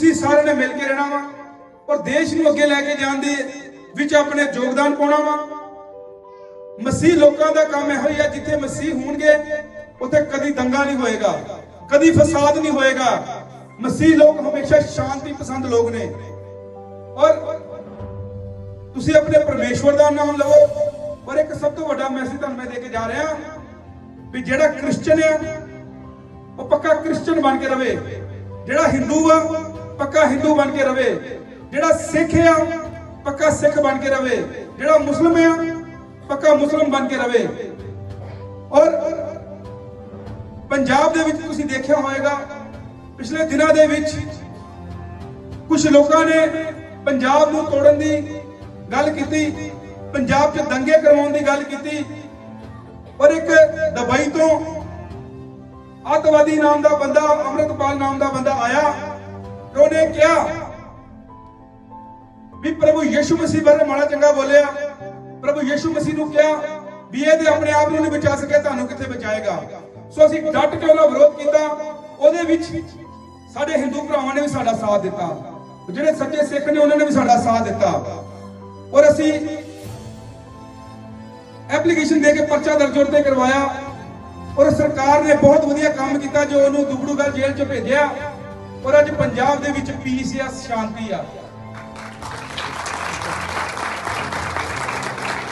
ਤੁਸੀਂ ਸਾਰਿਆਂ ਨੇ ਮਿਲ ਕੇ ਰਹਿਣਾ ਵਾ ਔਰ ਦੇਸ਼ ਨੂੰ ਅੱਗੇ ਲੈ ਕੇ ਜਾਣ ਦੇ ਵਿੱਚ ਆਪਣੇ ਯੋਗਦਾਨ ਪਾਉਣਾ ਵਾ। ਮਸੀਹ ਲੋਕਾਂ ਦਾ ਕੰਮ ਇਹੋ ਹੀ ਹੈ ਜਿੱਥੇ ਮਸੀਹ ਹੋਣਗੇ, ਉੱਥੇ ਕਦੀ ਦੰਗਾ ਨਹੀਂ ਹੋਏਗਾ, ਕਦੀ ਫਸਾਦ ਨਹੀਂ ਹੋਏਗਾ। ਮਸੀਹ ਲੋਕ ਹਮੇਸ਼ਾ ਸ਼ਾਂਤੀ ਪਸੰਦ ਲੋਕ ਨੇ। ਔਰ ਤੁਸੀਂ ਆਪਣੇ ਪਰਮੇਸ਼ਵਰ ਦਾ ਨਾਮ ਲਵੋ। ਔਰ ਇੱਕ ਸਭ ਤੋਂ ਵੱਡਾ ਮੈਸੇਜ ਤੁਹਾਨੂੰ ਮੈਂ ਦੇ ਕੇ ਜਾ ਰਿਹਾ ਵੀ ਜਿਹੜਾ ਕ੍ਰਿਸਚੀਅਨ ਆ, ਉਹ ਪੱਕਾ ਕ੍ਰਿਸਚੀਅਨ ਬਣ ਕੇ ਰਵੇ। ਜਿਹੜਾ ਹਿੰਦੂ ਆ ਪੱਕਾ ਹਿੰਦੂ ਬਣ ਕੇ ਰਵੇ। ਜਿਹੜਾ ਸਿੱਖ ਆ, ਪੱਕਾ ਸਿੱਖ ਬਣ ਕੇ ਰਵੇ। ਜਿਹੜਾ ਮੁਸਲਮ ਆ, ਪੱਕਾ ਮੁਸਲਮ ਬਣ ਕੇ ਰਵੇ। ਔਰ ਪੰਜਾਬ ਦੇ ਵਿੱਚ ਤੁਸੀਂ ਦੇਖਿਆ ਹੋਵੇਗਾ, ਪਿਛਲੇ ਦਿਨਾਂ ਦੇ ਵਿੱਚ ਕੁਝ ਲੋਕਾਂ ਨੇ ਪੰਜਾਬ ਨੂੰ ਤੋੜਨ ਦੀ ਗੱਲ ਕੀਤੀ, ਪੰਜਾਬ 'ਚ ਦੰਗੇ ਕਰਵਾਉਣ ਦੀ ਗੱਲ ਕੀਤੀ। ਔਰ ਇੱਕ ਦੁਬਈ ਤੋਂ ਅੱਤਵਾਦੀ ਨਾਮ ਦਾ ਬੰਦਾ, ਅੰਮ੍ਰਿਤਪਾਲ ਨਾਮ ਦਾ ਬੰਦਾ ਆਇਆ। ਤੇ ਉਹਨੇ ਕਿਹਾ ਵੀ ਪ੍ਰਭੂ ਯਿਸੂ ਮਸੀਹ ਬਾਰੇ ਮਾੜਾ ਚੰਗਾ ਬੋਲਿਆ। ਪ੍ਰਭੂ ਯਿਸੂ ਮਸੀਹ ਨੂੰ ਕਿਹਾ ਵੀ ਇਹ ਆਪਣੇ ਆਪ ਨੂੰ ਨਹੀਂ ਬਚਾ ਸਕਿਆ, ਤੁਹਾਨੂੰ ਕਿੱਥੇ ਬਚਾਏਗਾ? ਸੋ ਅਸੀਂ ਡਟ ਕੇ ਉਹਦਾ ਵਿਰੋਧ ਕੀਤਾ। ਉਹਦੇ ਵਿੱਚ ਸਾਡੇ ਹਿੰਦੂ ਭਰਾਵਾਂ ਨੇ ਵੀ ਸਾਡਾ ਸਾਥ ਦਿੱਤਾ। ਜਿਹੜੇ ਸੱਚੇ ਸਿੱਖ ਨੇ, ਉਹਨਾਂ ਨੇ ਵੀ ਸਾਡਾ ਸਾਥ ਦਿੱਤਾ। ਔਰ ਅਸੀਂ ਐਪਲੀਕੇਸ਼ਨ ਦੇ ਕੇ ਪਰਚਾ ਦਰਜ ਉਹਦੇ ਕਰਵਾਇਆ। ਔਰ ਸਰਕਾਰ ਨੇ ਬਹੁਤ ਵਧੀਆ ਕੰਮ ਕੀਤਾ ਜੋ ਉਹਨੂੰ ਦੁਗੜੂਗਲ ਜੇਲ੍ਹ 'ਚ ਭੇਜਿਆ। ਔਰ ਅੱਜ ਪੰਜਾਬ ਦੇ ਵਿੱਚ ਪੀਸ ਆ, ਸ਼ਾਂਤੀ ਆ।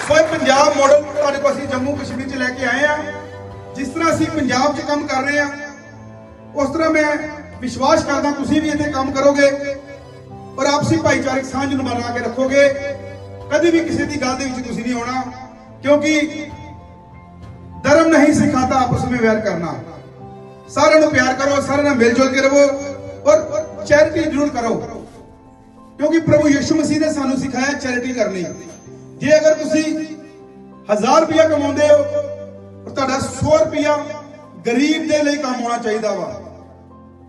ਸੋ ਪੰਜਾਬ ਮਾਡਲ ਤੁਹਾਡੇ ਕੋਲ ਅਸੀਂ ਜੰਮੂ ਕਸ਼ਮੀਰ 'ਚ ਲੈ ਕੇ ਆਏ ਆ। ਜਿਸ ਤਰ੍ਹਾਂ ਅਸੀਂ ਪੰਜਾਬ 'ਚ ਕੰਮ ਕਰ ਰਹੇ ਆ, ਉਸ ਤਰ੍ਹਾਂ ਮੈਂ ਵਿਸ਼ਵਾਸ ਕਰਦਾ ਤੁਸੀਂ ਵੀ ਇੱਥੇ ਕੰਮ ਕਰੋਗੇ ਔਰ ਆਪਸੀ ਭਾਈਚਾਰਕ ਸਾਂਝ ਨੂੰ ਬਣਾ ਕੇ ਰੱਖੋਗੇ। ਕਦੇ ਵੀ ਕਿਸੇ ਦੀ ਗੱਲ ਦੇ ਵਿੱਚ ਤੁਸੀਂ ਨਹੀਂ ਆਉਣਾ, ਕਿਉਂਕਿ ਧਰਮ ਨਹੀਂ ਸਿਖਾਤਾ ਆਪਸ ਵਿੱਚ ਵੈਰ ਕਰਨਾ। ਸਾਰਿਆਂ ਨੂੰ ਪਿਆਰ ਕਰੋ, ਸਾਰਿਆਂ ਨਾਲ ਮਿਲ ਜੁਲ ਕੇ ਰਹੋ। ਔਰ ਚੈਰਿਟੀ ਜ਼ਰੂਰ ਕਰੋ। ਕਿਉਂਕਿ ਪ੍ਰਭੂ ਯਿਸੂ ਮਸੀਹ ਨੇ ਸਾਨੂੰ ਸਿਖਾਇਆ ਚੈਰਿਟੀ ਕਰਨੀ। ਜੇ ਅਗਰ ਤੁਸੀਂ 1000 ਰੁਪਇਆ ਕਮਾਉਂਦੇ ਹੋ ਔਰ ਤੁਹਾਡਾ 100 ਰੁਪਇਆ ਗਰੀਬ ਦੇ ਲਈ ਕੰਮ ਹੋਣਾ ਚਾਹੀਦਾ ਵਾ।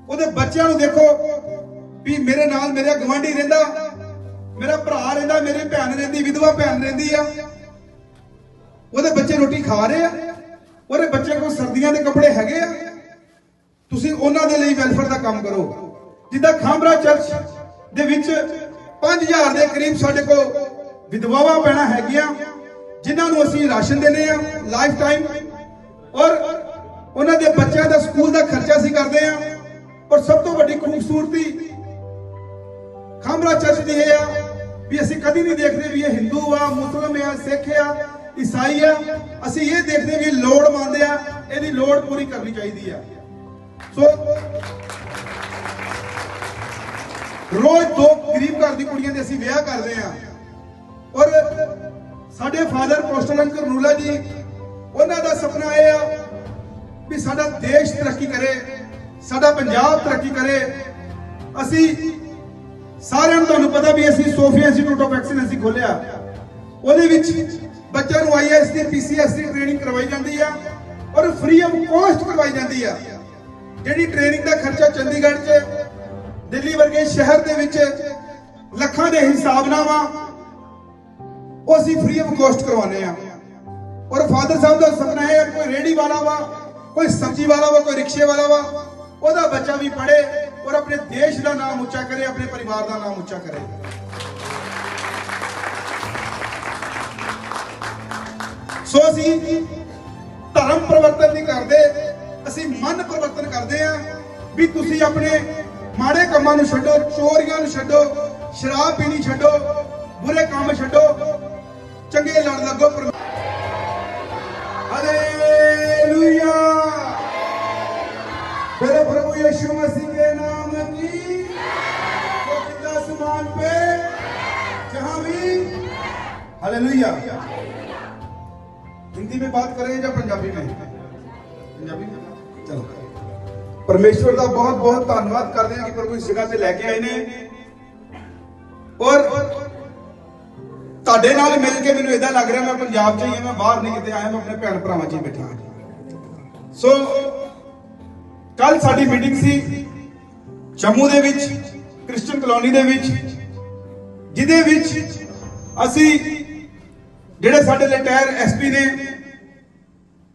ਉਹਦੇ ਬੱਚਿਆਂ ਨੂੰ ਦੇਖੋ ਵੀ ਮੇਰੇ ਨਾਲ ਮੇਰਾ ਗਵਾਂਢੀ ਰਹਿੰਦਾ, ਮੇਰਾ ਭਰਾ ਰਹਿੰਦਾ, ਮੇਰੀ ਭੈਣ ਰਹਿੰਦੀ, ਵਿਧਵਾ ਭੈਣ ਰਹਿੰਦੀ ਆ। ਉਹਦੇ ਬੱਚੇ ਰੋਟੀ ਖਾ ਰਹੇ ਆ, ਉਹਦੇ ਬੱਚੇ ਕੋਲ ਸਰਦੀਆਂ ਦੇ ਕੱਪੜੇ ਹੈਗੇ ਆ। ਤੁਸੀਂ ਉਹਨਾਂ ਦੇ ਲਈ ਵੈਲਫੇਅਰ ਦਾ ਕੰਮ ਕਰੋ। ਜਿੱਦਾਂ ਖਾਂਬਰਾ ਚਰਚ ਦੇ ਵਿੱਚ 5000 ਦੇ ਕਰੀਬ ਸਾਡੇ ਕੋਲ ਵਿਧਵਾਵਾਂ ਪੈਣਾ ਹੈਗੀਆਂ, ਜਿਨ੍ਹਾਂ ਨੂੰ ਅਸੀਂ ਰਾਸ਼ਨ ਦਿੰਦੇ ਆ ਲਾਈਫ ਟਾਈਮ ਔਰ ਉਹਨਾਂ ਦੇ ਬੱਚਿਆਂ ਦਾ ਸਕੂਲ ਦਾ ਖਰਚਾ ਅਸੀਂ ਕਰਦੇ ਆ ਔਰ ਸਭ ਤੋਂ ਵੱਡੀ ਖੂਬਸੂਰਤੀ ਖਾਂਬਰਾ ਚਰਚ ਦੀ ਇਹ ਆ ਵੀ ਅਸੀਂ ਕਦੀ ਨਹੀਂ ਦੇਖਦੇ ਵੀ ਇਹ ਹਿੰਦੂ ਆ ਮੁਸਲਮ ਆ, ਸਿੱਖ ਆ, ਈਸਾਈ ਆ। ਅਸੀਂ ਇਹ ਦੇਖਦੇ ਵੀ ਲੋੜ ਮੰਨਦੇ ਆ, ਇਹਦੀ ਲੋੜ ਪੂਰੀ ਕਰਨੀ ਚਾਹੀਦੀ ਆ। ਸੋ ਰੋਜ਼ ਦੋ ਗਰੀਬ ਘਰ ਦੀ ਕੁੜੀਆਂ ਦੇ ਅਸੀਂ ਵਿਆਹ ਕਰਦੇ ਆ ਔਰ ਸਾਡੇ ਫਾਦਰ ਪੋਸਟਲ ਅੰਕਲ ਨੂਲਾ ਜੀ, ਉਹਨਾਂ ਦਾ ਸੁਪਨਾ ਇਹ ਆ ਵੀ ਸਾਡਾ ਦੇਸ਼ ਤਰੱਕੀ ਕਰੇ, ਸਾਡਾ ਪੰਜਾਬ ਤਰੱਕੀ ਕਰੇ। ਅਸੀਂ ਸਾਰਿਆਂ ਨੂੰ ਤੁਹਾਨੂੰ ਪਤਾ ਵੀ ਅਸੀਂ ਸੋਫੀਆ ਇੰਸਟੀਚਿਊਟ ਆਫ ਐਕਸੀਲੈਂਸ ਖੋਲਿਆ ਉਹਦੇ ਵਿੱਚ ਬੱਚਿਆਂ ਨੂੰ ਆਈਐਸ ਦੀ ਪੀਸੀਐਸ ਦੀ ਟ੍ਰੇਨਿੰਗ ਕਰਵਾਈ ਜਾਂਦੀ ਆ ਔਰ ਫ੍ਰੀ ਆਫ ਕਾਸਟ ਕਰਵਾਈ ਜਾਂਦੀ ਆ। ਜਿਹੜੀ ਟ੍ਰੇਨਿੰਗ ਦਾ ਖਰਚਾ ਚੰਡੀਗੜ੍ਹ 'ਚ ਦਿੱਲੀ ਵਰਗੇ ਸ਼ਹਿਰ ਦੇ ਵਿੱਚ ਲੱਖਾਂ ਦੇ ਹਿਸਾਬ ਨਾਲ ਵਾ ਉਹ ਅਸੀਂ ਫ੍ਰੀ ਆਫ ਕਾਸਟ ਕਰਵਾਉਂਦੇ ਆ ਔਰ ਫਾਦਰ ਸਾਹਿਬ ਦਾ ਸੁਪਨਾ ਹੈ, ਕੋਈ ਰੇੜੀ ਵਾਲਾ ਵਾ, ਕੋਈ ਸਬਜ਼ੀ ਵਾਲਾ ਵਾ, ਕੋਈ ਰਿਕਸ਼ੇ ਵਾਲਾ ਵਾ, ਉਹਦਾ ਬੱਚਾ ਵੀ ਪੜ੍ਹੇ ਔਰ ਆਪਣੇ ਦੇਸ਼ ਦਾ ਨਾਮ ਉੱਚਾ ਕਰੇ, ਆਪਣੇ ਪਰਿਵਾਰ ਦਾ ਨਾਮ ਉੱਚਾ ਕਰੇ। ਸੋ ਅਸੀਂ ਧਰਮ ਪਰਿਵਰਤਨ ਨਹੀਂ ਕਰਦੇ, ਅਸੀਂ ਮਨ ਪਰਿਵਰਤਨ ਕਰਦੇ ਆ ਵੀ ਤੁਸੀਂ ਆਪਣੇ ਮਾੜੇ ਕੰਮਾਂ ਨੂੰ ਛੱਡੋ ਚੋਰੀਆਂ ਨੂੰ ਛੱਡੋ ਸ਼ਰਾਬ ਪੀਣੀ ਛੱਡੋ ਬੁਰੇ ਕੰਮ ਛੱਡੋ ਚੰਗੇ ਲੜ ਲੱਗੋ ਪਰ- ਹਾਲੇਲੂਇਆ मेरे प्रभु यीशु मसीह के नाम की जो पिता आसमान पे जहां भी हालेलुया हिंदी में बात करें या पंजाबी में पंजाबी में चलो ਪਰਮੇਸ਼ਵਰ ਦਾ ਬਹੁਤ ਬਹੁਤ ਧੰਨਵਾਦ ਕਰਦੇ ਹਾਂ ਕਿ ਪ੍ਰਭੂ ਇਸ ਜਗ੍ਹਾ ਤੇ ਲੈ ਕੇ ਆਏ ਨੇ। ਔਰ ਤੁਹਾਡੇ ਨਾਲ ਮਿਲ ਕੇ ਮੈਨੂੰ ਇਦਾਂ ਲੱਗ ਰਿਹਾ, ਮੈਂ ਪੰਜਾਬ 'ਚ ਹੀ ਹਾਂ, ਮੈਂ ਬਾਹਰ ਨਹੀਂ ਕਿਤੇ ਆਇਆ, ਮੈਂ ਆਪਣੇ ਭੈਣ ਭਰਾਵਾਂ 'ਚ ਹੀ ਬੈਠਾ ਸੋ ਕੱਲ ਸਾਡੀ ਮੀਟਿੰਗ ਸੀ ਜੰਮੂ ਦੇ ਵਿੱਚ ਕ੍ਰਿਸਚੀਅਨ ਕਲੋਨੀ ਦੇ ਵਿੱਚ, ਜਿਹਦੇ ਵਿੱਚ ਅਸੀਂ ਜਿਹੜੇ ਸਾਡੇ ਰਿਟਾਇਰ ਐਸਪੀ ਨੇ,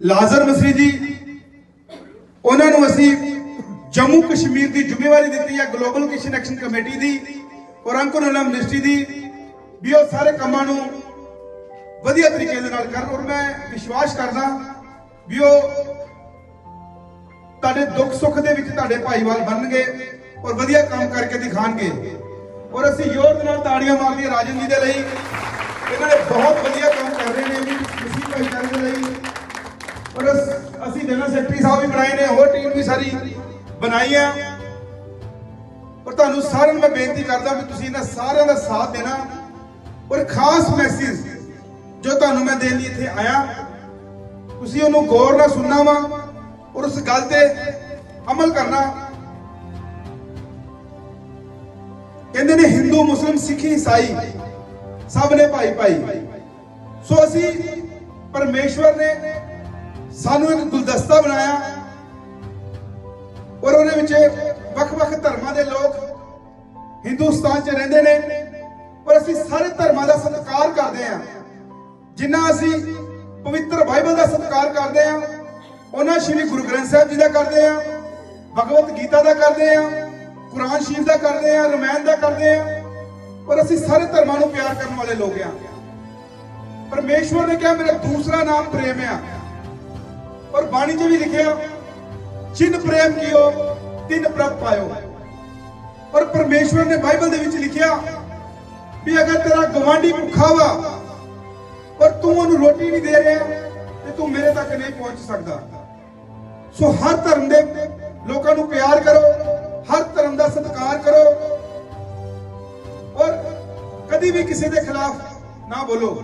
ਲਾਜ਼ਰ ਮਸਰੀ ਜੀ, ਉਹਨਾਂ ਨੂੰ ਅਸੀਂ ਜੰਮੂ ਕਸ਼ਮੀਰ ਦੀ ਜ਼ਿੰਮੇਵਾਰੀ ਦਿੱਤੀ ਹੈ ਗਲੋਬਲ ਕਿਸ਼ਨ ਐਕਸ਼ਨ ਕਮੇਟੀ ਦੀ ਔਰ ਅੰਕੁਰਲਾ ਮਿਨਿਸਟਰੀ ਦੀ, ਵੀ ਉਹ ਸਾਰੇ ਕੰਮਾਂ ਨੂੰ ਵਧੀਆ ਤਰੀਕੇ ਦੇ ਨਾਲ ਕਰਨ ਔਰ ਮੈਂ ਵਿਸ਼ਵਾਸ ਕਰਦਾ ਵੀ ਉਹ ਤੁਹਾਡੇ ਦੁੱਖ ਸੁੱਖ ਦੇ ਵਿੱਚ ਤੁਹਾਡੇ ਭਾਈਵਾਲ ਬਣਨਗੇ ਔਰ ਵਧੀਆ ਕੰਮ ਕਰਕੇ ਦਿਖਾਣਗੇ। ਔਰ ਅਸੀਂ ਜ਼ੋਰ ਦੇ ਨਾਲ ਤਾੜੀਆਂ ਮਾਰਦੀਆਂ ਰਾਜਨ ਜੀ ਦੇ ਲਈ, ਇਹਨਾਂ ਨੇ ਬਹੁਤ ਵਧੀਆ ਕੰਮ ਕਰ ਰਹੇ ਨੇ ਵੀ ਤੁਸੀਂ ਭਾਈਚਾਰੇ ਦੇ ਲਈ। ਔਰ ਅਸੀਂ ਜਨਰਲ ਸੈਕਟਰੀ ਸਾਹਿਬ ਵੀ ਬਣਾਏ ਨੇ, ਹੋਰ ਟੀਮ ਵੀ ਸਾਰੀ ਬਣਾਈਆਂ ਔਰ ਤੁਹਾਨੂੰ ਸਾਰਿਆਂ ਨੂੰ ਮੈਂ ਬੇਨਤੀ ਕਰਦਾ ਵੀ ਤੁਸੀਂ ਇਹਨਾਂ ਸਾਰਿਆਂ ਦਾ ਸਾਥ ਦੇਣਾ। ਔਰ ਖਾਸ ਮੈਸੇਜ ਜੋ ਤੁਹਾਨੂੰ ਮੈਂ ਦੇਣ ਲਈ ਇੱਥੇ ਆਇਆ, ਤੁਸੀਂ ਉਹਨੂੰ ਗੌਰ ਨਾਲ ਸੁਣਨਾ ਵਾ ਔਰ ਉਸ ਗੱਲ ਤੇ ਅਮਲ ਕਰਨਾ। ਕਹਿੰਦੇ ਨੇ ਹਿੰਦੂ, ਮੁਸਲਿਮ, ਸਿੱਖ, ਈਸਾਈ ਸਭ ਨੇ ਭਾਈ ਭਾਈ। ਸੋ ਅਸੀਂ ਪਰਮੇਸ਼ਵਰ ਨੇ ਸਾਨੂੰ ਇੱਕ ਗੁਲਦਸਤਾ ਬਣਾਇਆ। ਔਰ ਉਹਦੇ ਵਿੱਚ ਵੱਖ-ਵੱਖ ਧਰਮਾਂ ਦੇ ਲੋਕ ਹਿੰਦੁਸਤਾਨ 'ਚ ਰਹਿੰਦੇ ਨੇ। ਔਰ ਅਸੀਂ ਸਾਰੇ ਧਰਮਾਂ ਦਾ ਸਤਿਕਾਰ ਕਰਦੇ ਹਾਂ। ਜਿੰਨਾ ਅਸੀਂ ਪਵਿੱਤਰ ਬਾਈਬਲ ਦਾ ਸਤਿਕਾਰ ਕਰਦੇ ਹਾਂ, ਉਹਨਾਂ ਸ਼੍ਰੀ ਗੁਰੂ ਗ੍ਰੰਥ ਸਾਹਿਬ ਜੀ ਦਾ ਕਰਦੇ ਹਾਂ, ਭਗਵਤ ਗੀਤਾ ਦਾ ਕਰਦੇ ਹਾਂ, ਕੁਰਾਨ ਸ਼ਰੀਫ ਦਾ ਕਰਦੇ ਹਾਂ, ਰਮਾਇਣ ਦਾ ਕਰਦੇ ਹਾਂ। ਔਰ ਅਸੀਂ ਸਾਰੇ ਧਰਮਾਂ ਨੂੰ ਪਿਆਰ ਕਰਨ ਵਾਲੇ ਲੋਕ ਹਾਂ। ਪਰਮੇਸ਼ਵਰ ਨੇ ਕਿਹਾ, ਮੇਰਾ ਦੂਸਰਾ ਨਾਮ ਪ੍ਰੇਮ ਆ। ਔਰ ਬਾਣੀ 'ਚ ਵੀ ਲਿਖਿਆ ਜਿਨ ਪ੍ਰੇਮ ਕੀਓ, ਤਿਨ ਪ੍ਰਭ ਪਾਇਓ। ਔਰ ਪਰਮੇਸ਼ਵਰ ਨੇ ਬਾਈਬਲ ਦੇ ਵਿੱਚ ਲਿਖਿਆ ਵੀ ਅਗਰ ਤੇਰਾ ਗਵਾਂਢੀ ਭੁੱਖਾ ਵਾ ਔਰ ਤੂੰ ਉਹਨੂੰ ਰੋਟੀ ਨਹੀਂ ਦੇ ਰਿਹਾ, ਤੇ ਤੂੰ ਮੇਰੇ ਤੱਕ ਨਹੀਂ ਪਹੁੰਚ ਸਕਦਾ। ਸੋ ਹਰ ਧਰਮ ਦੇ ਲੋਕਾਂ ਨੂੰ ਪਿਆਰ ਕਰੋ, ਹਰ ਧਰਮ ਦਾ ਸਤਿਕਾਰ ਕਰੋ, ਔਰ ਕਦੀ ਵੀ ਕਿਸੇ ਦੇ ਖਿਲਾਫ ਨਾ ਬੋਲੋ।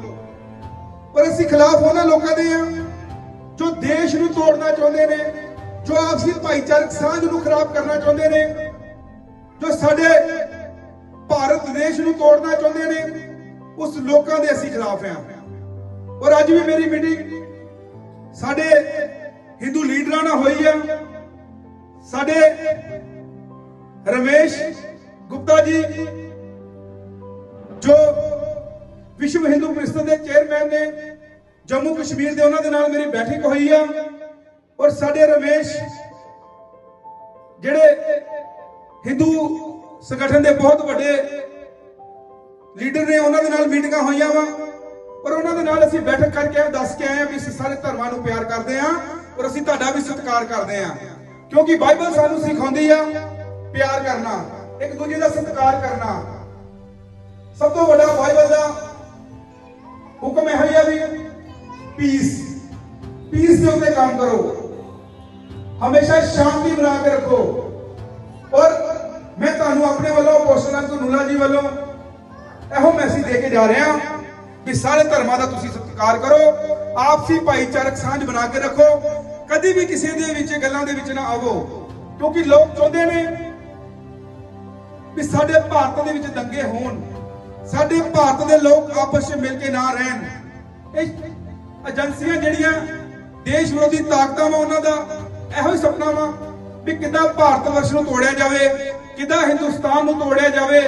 ਪਰ ਅਸੀਂ ਖਿਲਾਫ ਉਹਨਾਂ ਲੋਕਾਂ ਦੇ ਆ ਜੋ ਦੇਸ਼ ਨੂੰ ਤੋੜਨਾ ਚਾਹੁੰਦੇ ਨੇ ਜੋ ਆਪਸੀ ਭਾਈਚਾਰਕ ਸਾਂਝ ਨੂੰ ਖਰਾਬ ਕਰਨਾ ਚਾਹੁੰਦੇ ਨੇ, ਜੋ ਸਾਡੇ ਭਾਰਤ ਦੇਸ਼ ਨੂੰ ਤੋੜਨਾ ਚਾਹੁੰਦੇ ਨੇ, ਉਸ ਲੋਕਾਂ ਦੇ ਅਸੀਂ ਖਿਲਾਫ ਆ ਔਰ ਅੱਜ ਵੀ ਮੇਰੀ ਮੀਟਿੰਗ ਸਾਡੇ ਹਿੰਦੂ ਲੀਡਰਾਂ ਨਾਲ ਹੋਈ ਆ। ਸਾਡੇ ਰਮੇਸ਼ ਗੁਪਤਾ ਜੀ, ਜੋ ਵਿਸ਼ਵ ਹਿੰਦੂ ਪਰਿਸ਼ਦ ਦੇ ਚੇਅਰਮੈਨ ਨੇ ਜੰਮੂ ਕਸ਼ਮੀਰ ਦੇ ਉਹਨਾਂ ਦੇ ਨਾਲ ਮੇਰੀ ਬੈਠਕ ਹੋਈ ਆ। ਔਰ ਸਾਡੇ ਰਮੇਸ਼ ਜਿਹੜੇ ਹਿੰਦੂ ਸੰਗਠਨ ਦੇ ਬਹੁਤ ਵੱਡੇ ਲੀਡਰ ਨੇ, ਉਹਨਾਂ ਦੇ ਨਾਲ ਮੀਟਿੰਗਾਂ ਹੋਈਆਂ ਵਾ। ਔਰ ਉਹਨਾਂ ਦੇ ਨਾਲ ਅਸੀਂ ਬੈਠਕ ਕਰਕੇ ਦੱਸ ਕੇ ਆਏ ਆ ਵੀ ਅਸੀਂ ਸਾਰੇ ਧਰਮਾਂ ਨੂੰ ਪਿਆਰ ਕਰਦੇ ਆ ਔਰ ਅਸੀਂ ਤੁਹਾਡਾ ਵੀ ਸਤਿਕਾਰ ਕਰਦੇ ਆ। ਕਿਉਂਕਿ ਬਾਈਬਲ ਸਾਨੂੰ ਸਿਖਾਉਂਦੀ ਆ ਪਿਆਰ ਕਰਨਾ, ਇੱਕ ਦੂਜੇ ਦਾ ਸਤਿਕਾਰ ਕਰਨਾ। ਸਭ ਤੋਂ ਵੱਡਾ ਬਾਈਬਲ ਦਾ ਹੁਕਮ ਇਹ ਹੈ ਵੀ ਪੀਸ ਪੀਸ ਦੇ ਉੱਤੇ ਕੰਮ ਕਰੋ। ਹਮੇਸ਼ਾ ਸ਼ਾਂਤੀ ਬਣਾ ਕੇ ਰੱਖੋ। ਔਰ ਮੈਂ ਤੁਹਾਨੂੰ ਆਪਣੇ ਵੱਲੋਂ ਪੋਸਟਰਾਂ ਤੋਂ ਨੂਲਾ ਜੀ ਵੱਲੋਂ ਇਹੋ ਮੈਸੇਜ ਦੇ ਕੇ ਜਾ ਰਿਹਾ ਵੀ ਸਾਰੇ ਧਰਮਾਂ ਦਾ ਤੁਸੀਂ ਸਤਿਕਾਰ ਕਰੋ, ਆਪਸੀ ਭਾਈਚਾਰਕ ਸਾਂਝ ਬਣਾ ਕੇ ਰੱਖੋ। ਕਦੀ ਵੀ ਕਿਸੇ ਦੇ ਵਿੱਚ, ਗੱਲਾਂ ਦੇ ਵਿੱਚ ਨਾ ਆਵੋ, ਕਿਉਂਕਿ ਲੋਕ ਚਾਹੁੰਦੇ ਨੇ ਵੀ ਸਾਡੇ ਭਾਰਤ ਦੇ ਵਿੱਚ ਦੰਗੇ ਹੋਣ। ਸਾਡੇ ਭਾਰਤ ਦੇ ਲੋਕ ਆਪਸ ਵਿੱਚ ਮਿਲ ਕੇ ਨਾ ਰਹਿਣ। ਇਹ ਏਜੰਸੀਆਂ ਜਿਹੜੀਆਂ, ਦੇਸ਼ ਵਿਰੋਧੀ ਤਾਕਤਾਂ ਵਾ ਉਹਨਾਂ ਦਾ ਇਹੋ ਹੀ ਸੁਪਨਾ ਵਾ ਵੀ ਕਿੱਦਾਂ ਭਾਰਤ ਵਰਸ਼ ਨੂੰ ਤੋੜਿਆ ਜਾਵੇ, ਕਿੱਦਾਂ ਹਿੰਦੁਸਤਾਨ ਨੂੰ ਤੋੜਿਆ ਜਾਵੇ